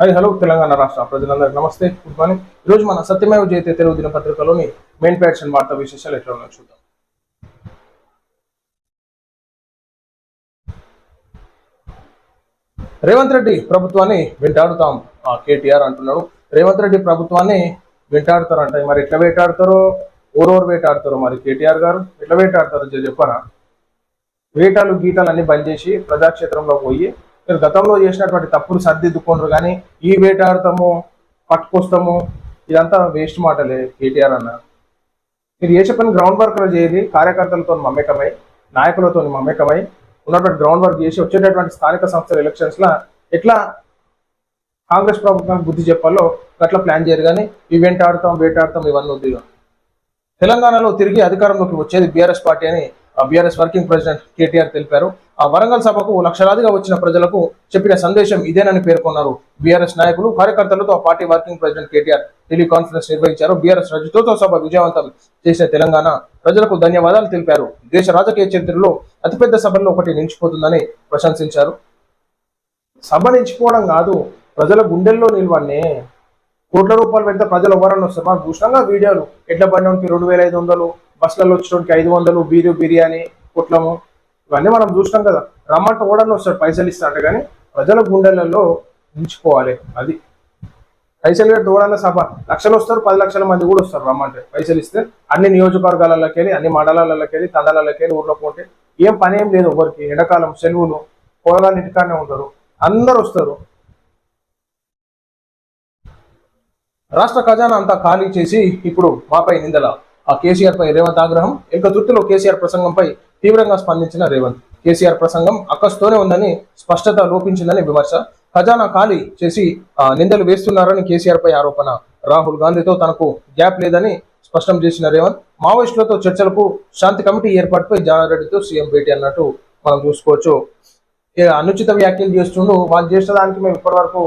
Hi hello Telangana రాష్ట్ర ప్రజలందరికీ నమస్తే గుడ్ మార్నింగ్ ఈరోజు మన సత్యమేవ జయతే తెలుగు దినపత్రికలోని మెయిన్ ప్యాక్షన్ అండ్ వార్తా విశేషాలు ఎట్లా ఉన్నాయో చూద్దాం. రేవంత్ రెడ్డి ప్రభుత్వాన్ని వెంటాడుతాం. కేటీఆర్ అంటున్నాడు. రేవంత్ రెడ్డి ప్రభుత్వాన్ని వెంటాడుతారంట. మరి ఎట్లా వేటాడతారో? ఓరోరు వేటాడతారో మరి కేటీఆర్ గారు? ఎట్లా వేటాడతారో చెప్పారా చెప్పరా? వేటాలు గీటాలు అన్ని బంద్ చేసి ప్రజాక్షేత్రంలో పోయి మీరు గతంలో చేసినటువంటి తప్పులు సర్దిద్దుకోండ్రు కానీ ఈ వేటాడతాము పట్టుకొస్తాము ఇదంతా వేస్ట్ మాటలే కేటీఆర్ అన్న. మీరు చేసే పని గ్రౌండ్ వర్క్లు చేయాలి కార్యకర్తలతో మమేకమై నాయకులతో మమేకమై ఉన్నటువంటి గ్రౌండ్ వర్క్ చేసి వచ్చేటటువంటి స్థానిక సంస్థల ఎలక్షన్స్లో ఎట్లా కాంగ్రెస్ ప్రభుత్వానికి బుద్ధి చెప్పాలో అట్లా ప్లాన్ చేయరు కానీ ఈ వెంటాడతాం వేటాడతాం ఇవన్నీ ఉంది తెలంగాణలో తిరిగి అధికారంలోకి వచ్చేది బీఆర్ఎస్ పార్టీ అని బీఆర్ఎస్ వర్కింగ్ ప్రెసిడెంట్ కేటీఆర్ తెలిపారు. ఆ వరంగల్ సభకు లక్షలాదిగా వచ్చిన ప్రజలకు చెప్పిన సందేశం ఇదేనని పేర్కొన్నారు బీఆర్ఎస్ నాయకులు. కార్యకర్తలతో ఆ party working president KTR teleconference నిర్వహించారు. బీఆర్ఎస్ రజతోత్సవ సభ విజయవంతం చేసిన తెలంగాణ ప్రజలకు ధన్యవాదాలు తెలిపారు. దేశ రాజకీయ చరిత్రలో అతిపెద్ద సభల్లో ఒకటి నిలిచిపోతుందని ప్రశంసించారు. సభ నిలిచిపోవడం కాదు ప్రజల గుండెల్లో నిల్వన్నే కోట్ల రూపాయలు పెడితే ప్రజలు ఎవరన్నా వస్తారు మాకు చూసినాం వీడియోలు ఎట్ల బండి రెండు వేల ఐదు వందలు బస్సులలో వచ్చేటికి ఐదు వందలు బీరు బిర్యానీ కుట్లము ఇవన్నీ మనం చూసినాం కదా. రమ్మంటే ఓడన్నా వస్తాడు పైసలు ఇస్తాడు కానీ ప్రజల గుండెలలో ఉంచుకోవాలి అది. పైసలు పెట్టి ఓడన్న సభ. లక్షలు వస్తారు పది లక్షల మంది కూడా వస్తారు రమ్మంటే. పైసలు ఇస్తే అన్ని నియోజకవర్గాలకి వెళ్ళి అన్ని మండలాలకి వెళ్ళి తండాలకి వెళ్ళి ఊర్లో పోతే ఏం పని ఏం లేదు ఎవరికి. ఎండాకాలం సెలవులు కూరగాయలు ఇంటికానే ఉంటారు. అందరు వస్తారు. రాష్ట్ర ఖజానా అంతా ఖాళీ చేసి ఇప్పుడు మాపై నిందల. ఆ కేసీఆర్ పై రేవంత్ ఆగ్రహం ఇక తుర్తిలో కేసీఆర్ ప్రసంగంపై తీవ్రంగా స్పందించిన రేవంత్. కేసీఆర్ ప్రసంగం అక్కస్తోనే ఉందని స్పష్టత లోపించిందని విమర్శ. ఖజానా ఖాళీ చేసి నిందలు వేస్తున్నారని కేసీఆర్ పై ఆరోపణ. రాహుల్ గాంధీతో తనకు గ్యాప్ లేదని స్పష్టం చేసిన రేవంత్ మావోయిస్టులతో చర్చలకు శాంతి కమిటీ ఏర్పాటుపై జానారెడ్డితో సీఎం భేటీ అన్నట్టు మనం చూసుకోవచ్చు. అనుచిత వ్యాఖ్యలు చేస్తుండూ వాళ్ళు చేసిన దానికి మేము ఇప్పటివరకు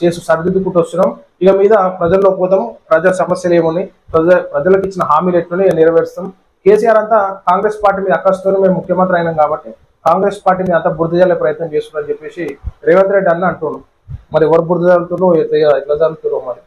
చేసి సరిదిద్దుకుంటూ వస్తున్నాం. ఇక మీద ప్రజల్లో పోతాం ప్రజల సమస్యలు ఏమున్నాయి? ప్రజ ప్రజలకు ఇచ్చిన హామీలు ఎట్లున్నాయి? నెరవేరుస్తాం. కేసీఆర్ అంతా కాంగ్రెస్ పార్టీ మీద అక్కస్తూనే మేము ముఖ్యమంత్రి అయినాం కాబట్టి కాంగ్రెస్ పార్టీ మీద అంతా బురద జల్లే ప్రయత్నం చేస్తున్నారని చెప్పేసి రేవంత్ రెడ్డి అన్న అంటున్నాం మరి ఎవరు బురద జల్లుతురో ఎట్లా ఎట్లా మరి?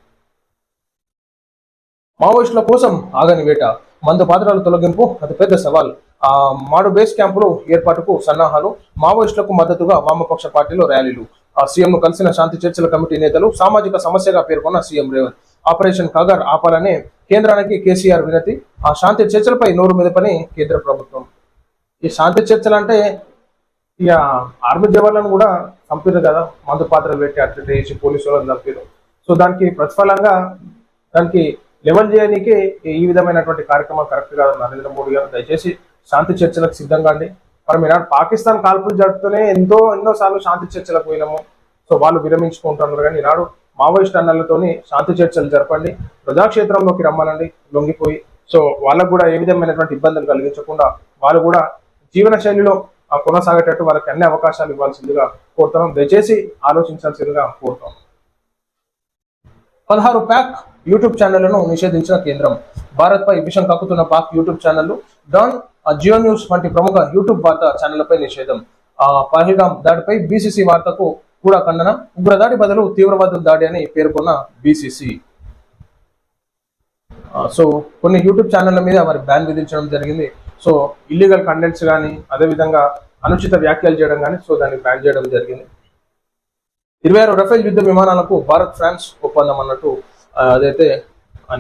మావోయిస్టుల కోసం ఆగని వేట మందు పాత్రల తొలగింపు అతిపెద్ద సవాల్. ఆ మాడు బేస్ క్యాంపులు ఏర్పాటుకు సన్నాహాలు మావోయిస్టులకు మద్దతుగా వామపక్ష పార్టీలో ర్యాలీలు. సీఎం ను కలిసిన శాంతి చర్చల కమిటీ నేతలు సామాజిక సమస్యగా పేర్కొన్న సీఎం రేవంత్. ఆపరేషన్ కగర్ ఆపాలనే కేంద్రానికి కేసీఆర్ వినతి ఆ శాంతి చర్చలపై నోరు మీద పని కేంద్ర ప్రభుత్వం. ఈ శాంతి చర్చలు అంటే ఇక ఆర్మీ జవాన్లను కూడా చంపారు కదా మందు పాత్రలు పెట్టి అట్లా చేసి పోలీసు వాళ్ళని చంపారు సో దానికి ప్రతిఫలంగా దానికి లెవెల్ చేయడానికి ఈ విధమైనటువంటి కార్యక్రమం కరెక్ట్ కాదు నరేంద్ర మోడీ గారు దయచేసి శాంతి చర్చలకు సిద్ధంగా అండి మనం మీరు పాకిస్తాన్ కాల్పులు జరుపుతూనే ఎంతో ఎన్నో సార్లు శాంతి చర్చలకు పోయినాము. సో వాళ్ళు విరమించుకుంటున్నారు కానీ ఈనాడు మావోయిస్ట్ అన్నలతోని శాంతి చర్చలు జరపండి ప్రజాక్షేత్రంలోకి రమ్మనండి లొంగిపోయి. సో వాళ్ళకు కూడా ఏ విధమైనటువంటి ఇబ్బందులు కలిగించకుండా వాళ్ళు కూడా జీవన శైలిలో ఆ కొనసాగేటట్టు వాళ్ళకి అన్ని అవకాశాలు ఇవ్వాల్సిందిగా కోరుతున్నాం. దయచేసి ఆలోచించాల్సిందిగా కోరుతాం పదహారు ప్యాక్ యూట్యూబ్ ఛానళ్ళను నిషేధించిన కేంద్రం. భారత్ పై విషం కక్కుతున్న పాక్ యూట్యూబ్ ఛానళ్ళు డాన్ జియో న్యూస్ వంటి ప్రముఖ యూట్యూబ్ వార్తా ఛానళ్ళపై నిషేధం. ఆ పహల్గామ్ దాడిపై బీసీసీ వార్తకు కూడా ఖండనం. ఉగ్రదాడి బదులు తీవ్రవాదుల దాడి అని పేర్కొన్న బీసీసీ. సో కొన్ని యూట్యూబ్ ఛానళ్ళ మీద మరి బ్యాన్ విధించడం జరిగింది. సో ఇల్లీగల్ కంటెంట్స్ కానీ అదేవిధంగా అనుచిత వ్యాఖ్యలు చేయడం కానీ సో దాన్ని బ్యాన్ చేయడం జరిగింది. ఇరవై ఆరు రఫేల్ యుద్ధ విమానాలకు భారత్ ఫ్రాన్స్ ఒప్పందం అన్నట్టు అదైతే ఆ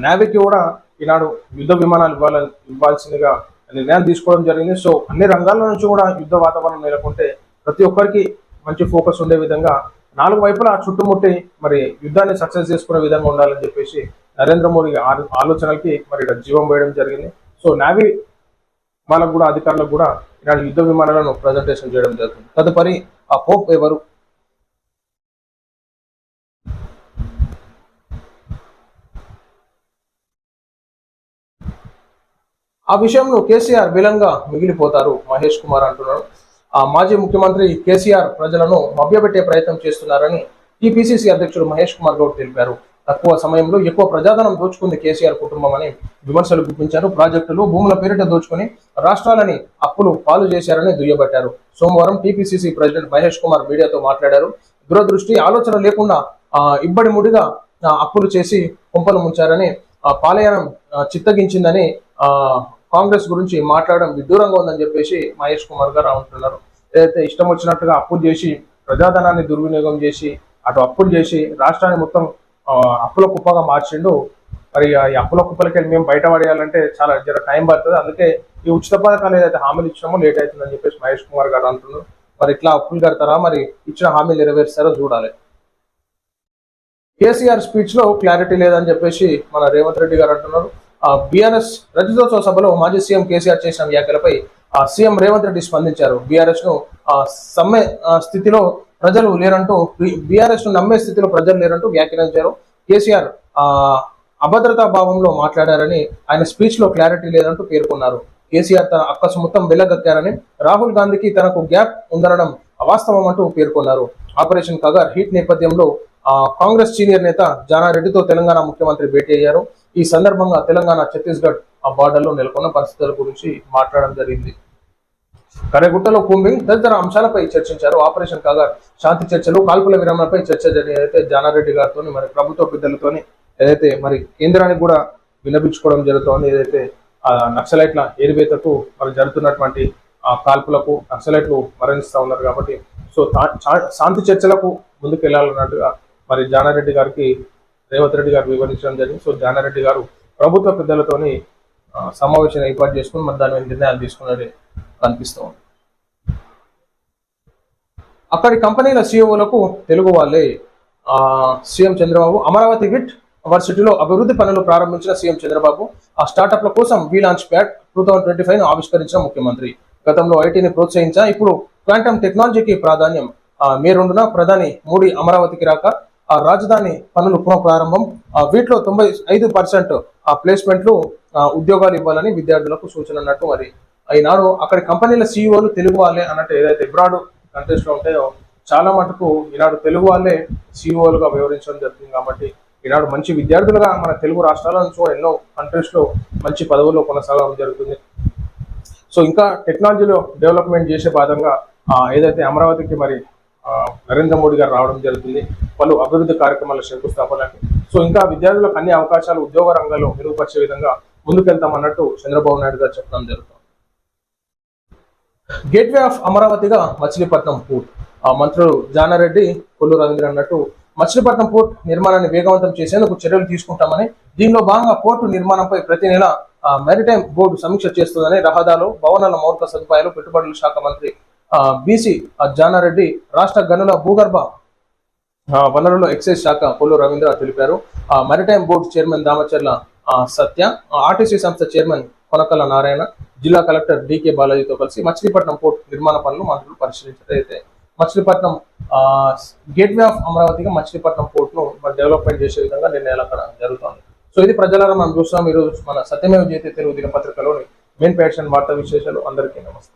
కూడా ఈనాడు యుద్ధ విమానాలు ఇవ్వాలని ఇవ్వాల్సిందిగా నిర్ణయాలు తీసుకోవడం జరిగింది. సో అన్ని రంగాల నుంచి కూడా యుద్ధ వాతావరణం నెలకొంటే ప్రతి ఒక్కరికి మంచి ఫోకస్ ఉండే విధంగా నాలుగు వైపులా చుట్టుముట్టి మరి యుద్ధాన్ని సక్సెస్ చేసుకునే విధంగా ఉండాలని చెప్పేసి నరేంద్ర మోడీ ఆ- ఆలోచనలకి మరి జీవం వేయడం జరిగింది. సో నావీ వాళ్ళకు కూడా అధికారులకు కూడా ఇలాంటి యుద్ధ విమానాలను ప్రజెంటేషన్ చేయడం జరుగుతుంది. తదుపరి ఆ పోప్ ఎవరు? ఆ విషయంలో కేసీఆర్ విలంగా మిగిలిపోతారు. మహేష్ కుమార్ అంటున్నారు ఆ మాజీ ముఖ్యమంత్రి కేసీఆర్ ప్రజలను మభ్యపెట్టే ప్రయత్నం చేస్తున్నారని టీపీసీసీ అధ్యక్షుడు మహేష్ కుమార్ గౌడ్ తెలిపారు. తక్కువ సమయంలో ఎక్కువ ప్రజాధనం దోచుకుంది కేసీఆర్ కుటుంబం అని విమర్శలు గుప్పించారు. ప్రాజెక్టులు భూముల పేరిట దోచుకుని రాష్ట్రాలని అప్పులు పాలు చేశారని దుయ్యబట్టారు. సోమవారం టీపీసీసీ ప్రెసిడెంట్ మహేష్ కుమార్ మీడియాతో మాట్లాడారు. దురదృష్టి ఆలోచన లేకుండా ఇబ్బడి ముడిగా అప్పులు చేసి కుంపలు ముంచారని ఆ, పాలయానం చిత్తగించిందని కాంగ్రెస్ గురించి మాట్లాడడం విడ్డూరంగా ఉందని చెప్పేసి మహేష్ కుమార్ గారు అంటున్నారు. ఏదైతే ఇష్టం వచ్చినట్టుగా అప్పులు చేసి ప్రజాధనాన్ని దుర్వినియోగం చేసి అటు అప్పులు చేసి రాష్ట్రాన్ని మొత్తం అప్పుల కుప్పగా మార్చిండు. మరి ఈ అప్పుల కుప్పలకి మేము బయటపడేయాలంటే చాలా జర టైం పడుతుంది. అందుకే ఈ ఉచిత పథకాలు ఏదైతే హామీలు ఇచ్చినామో లేట్ అవుతుందని చెప్పేసి మహేష్ కుమార్ గారు అంటున్నారు. మరి ఇట్లా అప్పులు కడతారా? మరి ఇచ్చిన హామీలు నెరవేరుస్తారో చూడాలి. కేసీఆర్ స్పీచ్లో క్లారిటీ లేదని చెప్పేసి మన రేవంత్ రెడ్డి గారు అంటున్నారు. బీఆర్ఎస్ రజతోత్సవ సభలో మాజీ సీఎం కేసీఆర్ చేసిన వ్యాఖ్యలపై సీఎం రేవంత్ రెడ్డి స్పందించారు. బీఆర్ఎస్ను సమ్మె స్థితిలో ప్రజలు లేరంటూ బీఆర్ఎస్ను నమ్మే స్థితిలో ప్రజలు లేరంటూ వ్యాఖ్యానించారు కేసీఆర్ ఆ, అభద్రతా భావంలో మాట్లాడారని ఆయన స్పీచ్లో క్లారిటీ లేదంటూ పేర్కొన్నారు. కేసీఆర్ తన అక్కసు మొత్తం వెళ్ళగక్కారని రాహుల్ గాంధీకి తనకు గ్యాప్ ఉందనడం అవాస్తవం అంటూ పేర్కొన్నారు. ఆపరేషన్ కగర్ హీట్ నేపథ్యంలో ఆ, కాంగ్రెస్ సీనియర్ నేత జానారెడ్డితో తెలంగాణ ముఖ్యమంత్రి భేటీ అయ్యారు. ఈ సందర్భంగా తెలంగాణ ఛత్తీస్గఢ్ ఆ బార్డర్లో నెలకొన్న పరిస్థితుల గురించి మాట్లాడడం జరిగింది. కరెగుట్టలో కూంబింగ్ తదితర అంశాలపై చర్చించారు. ఆపరేషన్ కాగా శాంతి చర్చలు కాల్పుల విరమణపై చర్చ జరిగితే జానారెడ్డి గారితో మరి ప్రభుత్వ పెద్దలతోని ఏదైతే మరి కేంద్రానికి కూడా విన్నపించుకోవడం జరుగుతోంది. ఏదైతే ఆ నక్సలైట్ల ఏరివేతకు మరి జరుగుతున్నటువంటి ఆ కాల్పులకు నక్సలైట్లు మరణిస్తూ ఉన్నారు కాబట్టి సో చా- శాంతి చర్చలకు ముందుకు వెళ్ళాలన్నట్టుగా మరి జానారెడ్డి గారికి రేవంత్ రెడ్డి గారు వివరించడం జరిగింది. సో జానారెడ్డి గారు ప్రభుత్వ పెద్దలతోని సమావేశం ఏర్పాటు చేసుకుని మరి దాని మీద నిర్ణయాలు తీసుకున్నది కనిపిస్తూ ఉంది. అక్కడి కంపెనీల సీఈఓలకు తెలుగు వాళ్ళే సీఎం చంద్రబాబు అమరావతి విట్ వర్సిటీలో అభివృద్ధి పనులు ప్రారంభించిన సీఎం చంద్రబాబు ఆ స్టార్టప్ల కోసం V launch pad two thousand twenty five ఆవిష్కరించిన ముఖ్యమంత్రి. గతంలో ఐటీని ప్రోత్సహించా ఇప్పుడు క్వాంటమ్ టెక్నాలజీకి ప్రాధాన్యం. మే రెండున ప్రధాని మోడీ అమరావతికి రాక రాజధాని పనులు పునఃప్రారంభం. వీటిలో తొంభై ఐదు పర్సెంట్ ఆ ప్లేస్మెంట్లు ఉద్యోగాలు ఇవ్వాలని విద్యార్థులకు సూచన అన్నట్టు మరి. ఈనాడు అక్కడి కంపెనీల సీఈఓలు తెలుగు వాళ్ళే అన్నట్టు ఏదైతే ఇబ్రాడ్ కంట్రీస్లో ఉంటాయో చాలా మటుకు ఈనాడు తెలుగు వాళ్ళే సీఈఓలుగా వివరించడం జరుగుతుంది కాబట్టి ఈనాడు మంచి విద్యార్థులుగా మన తెలుగు రాష్ట్రాల నుంచి కూడా ఎన్నో కంట్రీస్లో మంచి పదవుల్లో కొనసాగడం జరుగుతుంది. సో ఇంకా టెక్నాలజీలో డెవలప్మెంట్ చేసే భాగంగా ఏదైతే అమరావతికి మరి నరేంద్ర మోడీ గారు రావడం జరుగుతుంది పలు అభివృద్ధి కార్యక్రమాల శంకుస్థాపనకి సో ఇంకా విద్యార్థులకు అన్ని అవకాశాలు ఉద్యోగ రంగంలో మెరుగుపరిచే విధంగా ముందుకెళ్తామన్నట్టు చంద్రబాబు నాయుడు గారు చెప్పడం జరుగుతుంది. గేట్వే ఆఫ్ అమరావతిగా మచిలీపట్నం పోర్ట్. మంత్రులు జానారెడ్డి కొల్లు రవీంద్ర అన్నట్టు మచిలీపట్నం పోర్ట్ నిర్మాణాన్ని వేగవంతం చేసేందుకు చర్యలు తీసుకుంటామని దీనిలో భాగంగా పోర్టు నిర్మాణంపై ప్రతి నెల మెరిటైమ్ బోర్డు సమీక్ష చేస్తుందని రహదారులు భవనాల మౌలిక సదుపాయాలు పెట్టుబడుల శాఖ మంత్రి బీసీ జానారెడ్డి రాష్ట్ర గనుల భూగర్భ వనరుల ఎక్సైజ్ శాఖ కొల్లు రవీంద్ర తెలిపారు. Maritime board chairman Damacharla Satya ఆ, ఆర్టీసీ సంస్థ చైర్మన్ కొనకల నారాయణ జిల్లా కలెక్టర్ డికే బాలాజీతో కలిసి మచిలీపట్నం పోర్ట్ నిర్మాణ పనులు మంత్రులు పరిశీలించారు. మచిలీపట్నం గేట్వే ఆఫ్ అమరావతిగా మచిలీపట్నం పోర్ట్ను డెవలప్మెంట్ చేసే విధంగా నిర్ణయాలు అక్కడ జరుగుతుంది. సో ఇది ప్రజలారా మనం చూస్తున్నాం ఈరోజు మన సత్యమేవ జయతే తెలుగు దినపత్రికలోని మెయిన్ ప్యాషన్ వార్తా విశేషాలు. అందరికీ నమస్తే.